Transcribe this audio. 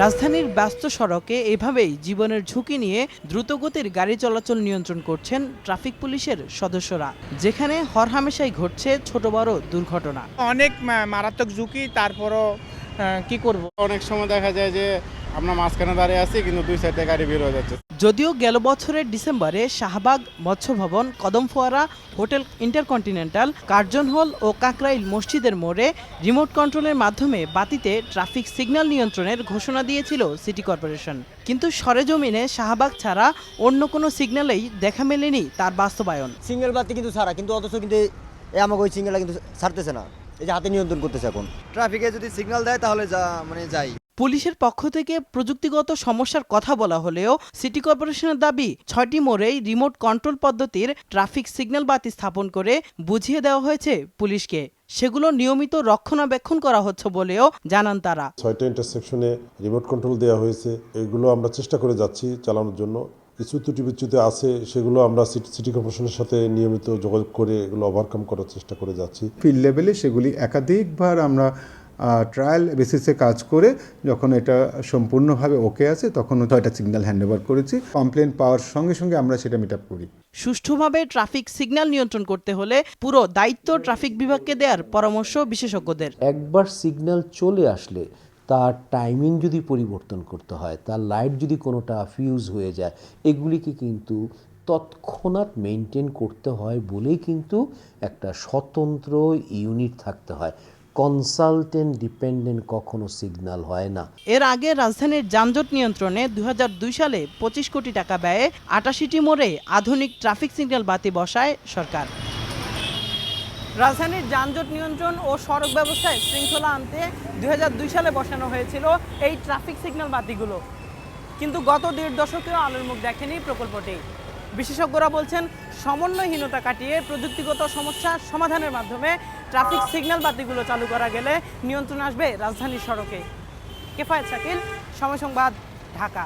রাজধানীর ব্যস্ত সড়কে এভাবেই জীবনের ঝুঁকি নিয়ে দ্রুতগতির গাড়ি চলাচল নিয়ন্ত্রণ করছেন ট্রাফিক পুলিশের সদস্যরা যেখানে হরহামেশাই ঘটছে ছোট বড় দুর্ঘটনা। অনেক মারাত্মক ঝুঁকি তারপরও কি করব? অনেক সময় দেখা যায় যে আমরা মাঝখানে দাঁড়িয়ে আছি কিন্তু দুই সাইডে গাড়ি বের হয়ে যাচ্ছে। যদিও গেল বছরের ডিসেম্বরে শাহবাগ মৎস্য ভবন কদমফোয়ারা হোটেল ইন্টারকন্টিনেন্টাল কার্জন হল ও কাকরাইল মসজিদের মোড়ে রিমোট কন্ট্রোলের মাধ্যমে বাতিতে ট্রাফিক সিগন্যাল নিয়ন্ত্রণের ঘোষণা দিয়েছিল সিটি কর্পোরেশন। কিন্তু সরেজমিনে শাহবাগ ছাড়া অন্য কোনো সিগন্যালেই দেখা মেলেনি তার বাস্তবায়ন। সিঙ্গেল বাতি কিন্তু ছাড়া কিন্তু অথচ কিন্তু এই আমাকে ওই সিঙ্গেলটা কিন্তু ছাড়তেছে না। এই যে হাতে নিয়ন্ত্রণ করতেছে এখন। ট্রাফিকে যদি সিগন্যাল দেয় তাহলে যা মানে যাই। পুলিশের পক্ষ থেকে প্রযুক্তিগত সমস্যার কথা বলা হলেও সিটি কর্পোরেশনের দাবি ছয়টি মোড়েই রিমোট কন্ট্রোল পদ্ধতির ট্রাফিক সিগন্যাল বাতি স্থাপন করে বুঝিয়ে দেওয়া হয়েছে পুলিশকে। সেগুলো নিয়মিত রক্ষণাবেক্ষণ করা হচ্ছে বলেও জানান তারা। ছয়টা ইন্টারসেকশনে রিমোট কন্ট্রোল দেওয়া হয়েছে। এগুলো আমরা চেষ্টা করে যাচ্ছি চালানোর জন্য। কিছু ত্রুটি বিচ্যুতি আছে সেগুলো আমরা সিটি সিটি কর্পোরেশনের সাথে নিয়মিত যোগাযোগ করে এগুলো ওভারকাম করার চেষ্টা করে যাচ্ছি। ফিল্ড লেভেলে সেগুলি একাধিকবার আমরা ট্রায়াল বেসিসে কাজ করে যখন এটা সম্পূর্ণভাবে ওকে আছে তখন হয়তো এটা সিগন্যাল হ্যান্ড ওভার করেছি। কমপ্লেন পাওয়ার সঙ্গে সঙ্গে আমরা সেটা মিট আপ করি। সুষ্ঠুভাবে ট্রাফিক সিগন্যাল নিয়ন্ত্রণ করতে হলে পুরো দায়িত্ব ট্রাফিক বিভাগকে দেওয়ার পরামর্শ বিশেষজ্ঞদের। একবার সিগন্যাল চলে আসলে তার টাইমিং যদি পরিবর্তন করতে হয় তার লাইট যদি কোনোটা ফিউজ হয়ে যায় এগুলিকে কিন্তু তৎক্ষণাৎ মেনটেন করতে হয় বলেই কিন্তু একটা স্বতন্ত্র ইউনিট থাকতে হয়। কনসালটেন্ট ডিপেন্ডেন্ট কখনো সিগন্যাল হয় না। এর আগে রাজধানীর যানজট নিয়ন্ত্রণে দুই হাজার দুই সালে পঁচিশ কোটি টাকা ব্যয়ে আটাশিটি মোড়ে আধুনিক ট্রাফিক সিগন্যাল বাতি বসায় সরকার। রাজধানীর যানজট নিয়ন্ত্রণ ও সড়ক ব্যবস্থায় শৃঙ্খলা আনতে দুই হাজার দুই সালে বসানো হয়েছিল এই ট্রাফিক সিগন্যাল বাতিগুলো। কিন্তু গত দেড় দশকেও আলোর মুখ দেখেনি প্রকল্পটি। বিশেষজ্ঞরা বলছেন, সমন্বয়হীনতা কাটিয়ে প্রযুক্তিগত সমস্যা সমাধানের মাধ্যমে ট্রাফিক সিগন্যাল বাতিগুলো চালু করা গেলে নিয়ন্ত্রণ আসবে রাজধানীর সড়কে। কেফায়ত শাকিল, সময় সংবাদ, ঢাকা।